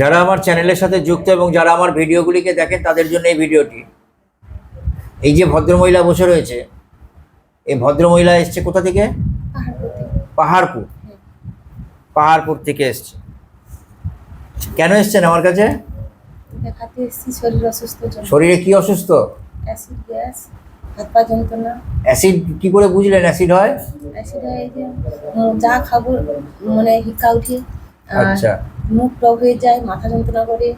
যারা আমার চ্যানেলের সাথে যুক্ত এবং যারা আমার ভিডিওগুলিকে দেখেন তাদের জন্য এই ভিডিওটি। এই যে ভদ্রমহিলা বসে রয়েছে এই ভদ্রমহিলা এসছে কোথা থেকে? পাহাড়পুর। পাহাড়পুর থেকে এসছে। কেন এসছেন আমার কাছে? দেখাতে এসেছি শরীর অসুস্থ শরীরে কি অসুস্থ? অ্যাসিড গ্যাস হাত পা যন্ত্রণা। অ্যাসিড কি করে বুঝলেন অ্যাসিড হয়? অ্যাসিড হয়ে যে যা খাব মানে উঠে আচ্ছা। মুখ টক হয়ে যায় মাথা যন্ত্রণা করে।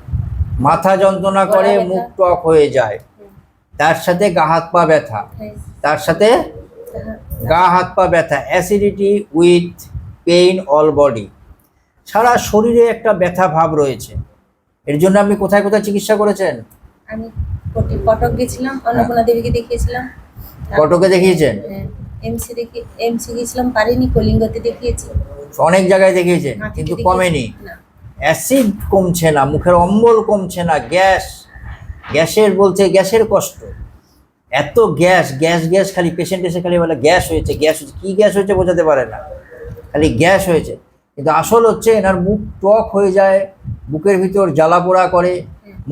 মাথা যন্ত্রণা করে মুখ টক হয়ে যায়। তার সাথে গা হাত পা ব্যথা। হ্যাঁ, তার সাথে গা হাত পা ব্যথা। Acidity with pain all body সারা শরীরে একটা ব্যথা ভাব রয়েছে। এর জন্য আপনি কোথায় কোথায় চিকিৎসা করেছেন? আমি কটক গেছিলাম অন্নপূর্ণা দেবীকে দেখিয়েছিলাম। কটকে দেখিয়েছেন? এমসি দেখে এমসি গেছিলাম পারিনি কলিঙ্গতে দেখিয়েছি। অনেক জায়গায় দেখিয়েছেন কিন্তু কমেনি। অ্যাসিড কমছে না, মুখের অম্বল কমছে না, গ্যাস, গ্যাসের বলছে গ্যাসের কষ্ট। এত গ্যাস গ্যাস গ্যাস, খালি পেশেন্ট এসে খালি বলে গ্যাস হয়েছে গ্যাস হয়েছে, কী গ্যাস হয়েছে বোঝাতে পারে না। খালি গ্যাস হয়েছে। কিন্তু আসল হচ্ছে এনার মুখ টক হয়ে যায়, বুকের ভিতর জ্বালা পোড়া করে,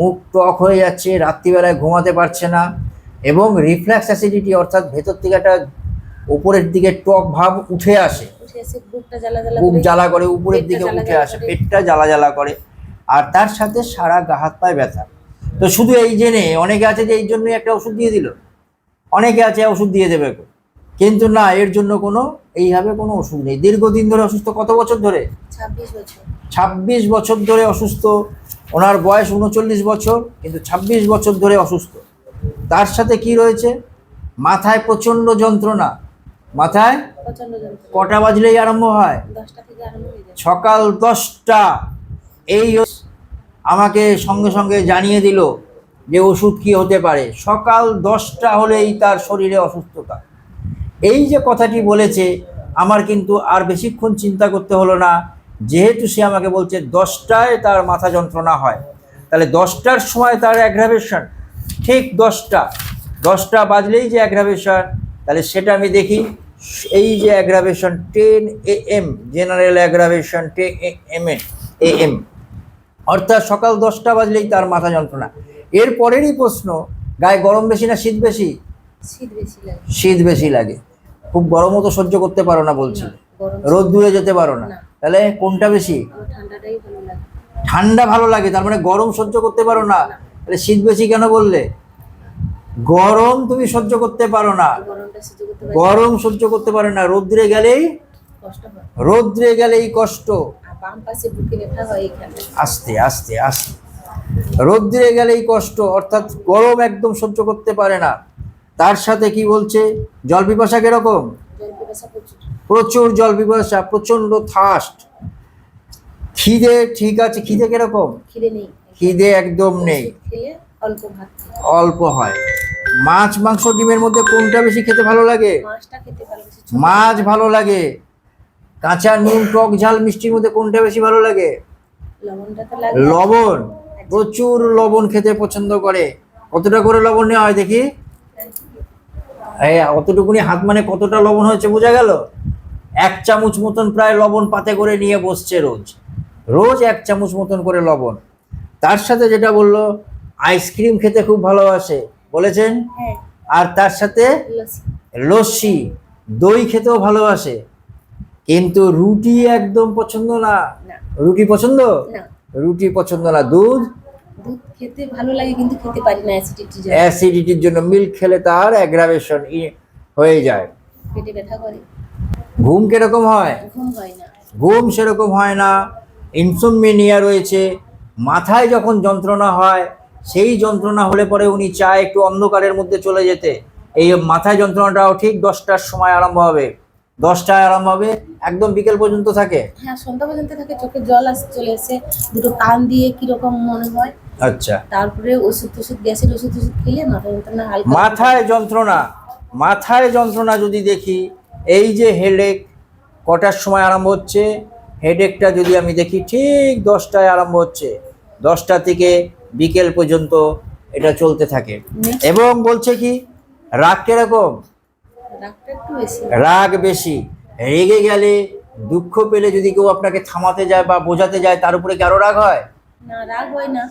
মুখ টক হয়ে যাচ্ছে, রাত্রিবেলায় ঘুমাতে পারছে না এবং রিফ্ল্যাক্স অ্যাসিডিটি অর্থাৎ ভেতর থেকে একটা উপরের দিকে টক ভাব উঠে আসে। উঠে এসে বুকটা জ্বালা জ্বালা বুক জ্বালা করে উপরের দিকে উঠে আসে। পেটটা জ্বালা জ্বালা করে। আর তার সাথে সারা গা হাত পায়ে ব্যথা। তো শুধু এই জেনে অনেকে আছে যে এই জন্যই একটা ওষুধ দিয়ে দিল। অনেকে আছে ওষুধ দিয়ে দেবে। কিন্তু না এর জন্য কোনো এইভাবে কোনো ওষুধ নেই। দীর্ঘদিন ধরে অসুস্থ কত বছর ধরে? ছাব্বিশ বছর। ছাব্বিশ বছর ধরে অসুস্থ। ওনার বয়স উনচল্লিশ বছর কিন্তু ছাব্বিশ বছর ধরে অসুস্থ। তার সাথে কি রয়েছে? মাথায় প্রচণ্ড যন্ত্রণা। মাথায় কটা বাজলেই আরম্ভ হয়? সকাল দশটা। এই আমাকে সঙ্গে সঙ্গে জানিয়ে দিল যে ওষুধ কি হতে পারে। সকাল দশটা হলেই তার শরীরে অসুস্থতা। এই যে কথাটি বলেছে আমার কিন্তু আর বেশিক্ষণ চিন্তা করতে হলো না। যেহেতু সে আমাকে বলছে দশটায় তার মাথা যন্ত্রণা হয়। তাহলে দশটার সময় তার অ্যাগ্রাভেশন ঠিক দশটা। দশটা বাজলেই যে অ্যাগ্রাভেশন তাহলে সেটা আমি দেখি। এই যে aggravation ten A M general aggravation ten M A A M অর্থাৎ সকাল দশটা বাজলেই তার মাথা যন্ত্রণা। এর পরেরই প্রশ্ন গায়ে গরম বেশি না শীত বেশি? শীত বেশি লাগে। খুব গরমও তো সহ্য করতে পারো না বলছি। রোদ দূরে যেতে পারো না। তাহলে কোনটা বেশি? ঠান্ডা ভালো লাগে তার মানে গরম সহ্য করতে পারো না। তাহলে শীত বেশি কেন বললে? গরম তুমি সহ্য করতে পারো না। গরম সহ্য করতে পারে না। রৌদ্রে গেলেই রৌদ্রে গেলেই কষ্ট। আস্তে আস্তে আস্তে। রৌদ্রে গেলেই কষ্ট অর্থাৎ গরম একদম সহ্য করতে পারে না। তার সাথে কি বলছে? জল পিপাসা কীরকম? প্রচুর। জল পিপাসা প্রচণ্ড থাস্ট খিদে ঠিক আছে? খিদে কীরকম? খিদে নেই। খিদে একদম নেই। অল্প ভাত অল্প হয়। মাছ মাংস ডিমের মধ্যে কোনটা বেশি খেতে ভালো লাগে? মাছ। ভালো লাগে। কাঁচা নুন টক ঝাল মিষ্টির মধ্যে কোনটা বেশি ভালো লাগে? লবণ। প্রচুর লবণ খেতে পছন্দ করে। কতটা করে লবণ নেওয়া হয় দেখি? অতটুকুনি হাত মানে কতটা লবণ হয়েছে বোঝা গেল? এক চামচ মতন প্রায় লবণ পাতে করে নিয়ে বসছে রোজ। রোজ এক চামচ মতন করে লবণ। তার সাথে যেটা বলল আইসক্রিম খেতে খুব ভালোবাসে বলেছেন? হ্যাঁ। আর তার সাথে লস্যি। দই খেতেও ভালোবাসে। কিন্তু রুটি একদম পছন্দ না। রুটি পছন্দ? রুটি পছন্দ না দুধ? দুধ খেতে ভালো লাগে কিন্তু খেতে পারি না অ্যাসিডিটি জন্য। অ্যাসিডিটির জন্য মিল্ক খেলে তার অ্যাগ্রাভেশন হয়ে যায়। পেটে ব্যথা করে। ঘুম কীরকম হয়? ঘুম হয় না। ঘুম সেরকম হয় না। ইনসোমনিয়া রয়েছে। মাথায় যখন যন্ত্রণা হয় সেই যন্ত্রণা হলে পরে উনি চায় একটু অন্ধকারের মধ্যে চলে যেতে। এই মাথায় যন্ত্রণাটাও ঠিক দশটার সময় আরম্ভ হবে। দশটায় আরম্ভ হবে একদম বিকেল পর্যন্ত থাকে। হ্যাঁ সন্ধ্যা পর্যন্ত থাকে চোখে জল আস চলে এসে দুটো কান দিয়ে কীরকম মনে হয়। আচ্ছা। তারপরে ওষুধ টষুধ গ্যাসের ওষুধ টষুধ খেলে মাথা যন্ত্রণা হালকা মাথায় যন্ত্রণা মাথায় যন্ত্রণা যদি দেখি এই যে হেডেক কটার সময় আরম্ভ হচ্ছে? হেডেকটা যদি আমি দেখি ঠিক দশটায় আরম্ভ হচ্ছে। দশটা থেকে বিকেল পর্যন্ত এটা চলতে থাকে। এবং বলছে কি রাগ কীরকম? রাগ বেশি। রেগে গেলে দুঃখ পেলে যদি কেউ আপনাকে থামাতে যায় বা বোঝাতে যায় তার উপরে কি আরও রাগ হয়? না রাগ হয় না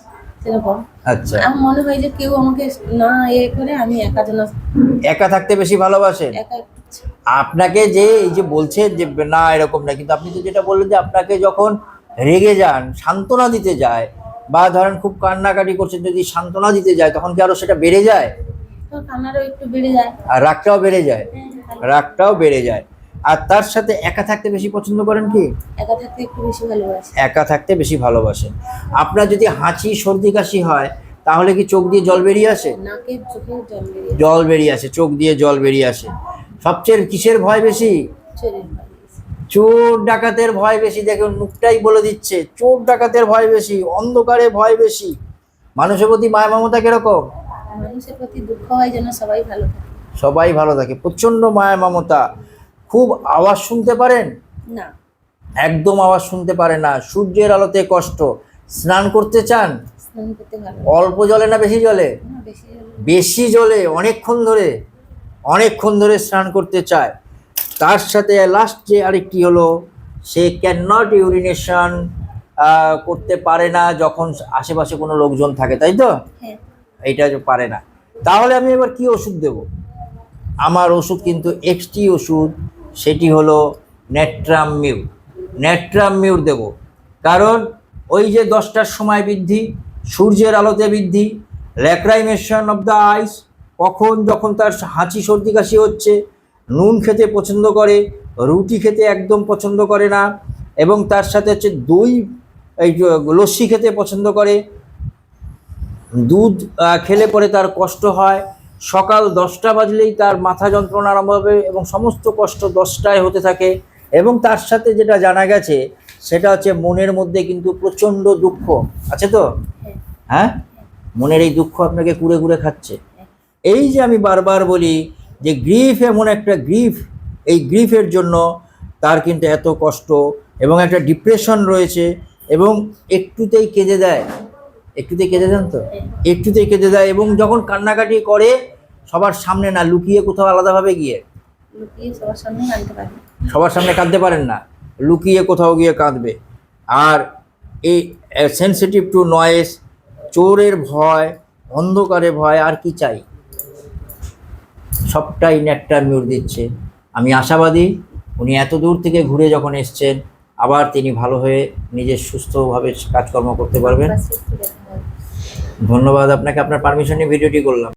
সেরকম। আচ্ছা। আমার মনে হয় যে কেউ আমাকে না এ করে আমি একা যেন একা থাকতে বেশি ভালোবাসেন? আপনাকে যে এই যে বলছে যে না এরকম না কিন্তু আপনি তো যেটা বললেন যে আপনাকে যখন রেগে যান সান্ত্বনা দিতে যায় বা ধরেন খুব কান্নাকাটি করছেন যদি সান্ত্বনা দিতে যায় তখন কি আরও সেটা বেড়ে যায়? আর রাগটাও বেড়ে যায়। হ্যাঁ, রাগটাও বেড়ে যায়। আর তার সাথে একা থাকতে বেশি পছন্দ করেন কি? একা থাকতে একটু বেশি ভালোবাসি। একা থাকতে বেশি ভালোবাসেন। আপনার যদি হাঁচি সর্দি কাশি হয় তাহলে কি চোখ দিয়ে জল বেরিয়ে আসে? জল বেরিয়ে আসে। চোখ দিয়ে জল বেরিয়ে আসে। সবচেয়ে কিসের ভয় বেশি? চোর ডাকাতের ভয় বেশি দেখুন মুখটাই বলে দিচ্ছে। চোর ডাকাতের ভয় বেশি অন্ধকারে ভয় বেশি। মানুষের প্রতি মায়া মমতা কীরকম? মানুষের প্রতি দুঃখ হয় যেন সবাই ভালো থাকে। সবাই ভালো থাকে প্রচণ্ড মায়া মমতা। খুব আওয়াজ শুনতে পারেন? না। একদম আওয়াজ শুনতে পারে না। সূর্যের আলোতে কষ্ট। স্নান করতে চান? অল্প জলে? না বেশি জলে। বেশি জলে অনেকক্ষণ ধরে। অনেকক্ষণ ধরে স্নান করতে চায়। তার সাথে লাস্ট যে আরেকটি হলো সে ক্যান নট ইউরিনেশন করতে পারে না যখন আশেপাশে কোনো লোকজন থাকে তাই তো? হ্যাঁ। এইটা পারে না। তাহলে আমি এবার কি ওষুধ দেব? আমার ওষুধ কিন্তু এক্সটি ওষুধ সেটি হলো নেট্রাম মিউ। নেট্রাম মিউর দেব। কারণ ওই যে দশটার সময় বৃদ্ধি সূর্যের আলোতে বৃদ্ধি ল্যাক্রাইমেশন অফ দ্য আইস কখন যখন তার হাঁচি সর্দি কাশি হচ্ছে নুন খেতে পছন্দ করে, রুটি খেতে একদম পছন্দ করে না, এবং তার সাথে হচ্ছে দই, এই লস্যি খেতে পছন্দ করে। দুধ খেলে পরে তার কষ্ট হয়। সকাল দশটা বাজলেই তার মাথা যন্ত্রণা আরম্ভ হবে এবং সমস্ত কষ্ট দশটায় হতে থাকে। এবং তার সাথে যেটা জানা গেছে, সেটা হচ্ছে মনের মধ্যে কিন্তু প্রচণ্ড দুঃখ। আছে তো? হ্যাঁ? মনের এই দুঃখ আপনাকে কুড়ে কুড়ে খাচ্ছে। এই যে আমি বারবার বলি যে গ্রিফ এমন একটা গ্রিফ এই গ্রিফের জন্য তার কিন্তু এত কষ্ট এবং একটা ডিপ্রেশন রয়েছে এবং একটুতেই কেঁদে দেয়। একটুতেই কেঁদে দেন তো? একটুতেই কেঁদে দেয় এবং যখন কান্নাকাটি করে সবার সামনে না লুকিয়ে কোথাও আলাদাভাবে গিয়ে। সবার সামনে সবার সামনে কাঁদতে পারেন না লুকিয়ে কোথাও গিয়ে কাঁদবে। আর এই সেন্সিটিভ টু নয়েস চোরের ভয় অন্ধকারে ভয় আর কি চাই? সবটাই নেটটার মিউর দিচ্ছে। আমি আশাবাদী উনি এত দূর থেকে ঘুরে যখন এসছেন আবার তিনি ভালো হয়ে নিজের সুস্থভাবে কাজকর্ম করতে পারবেন। ধন্যবাদ আপনাকে আপনার পারমিশন নিয়ে ভিডিওটি করলাম।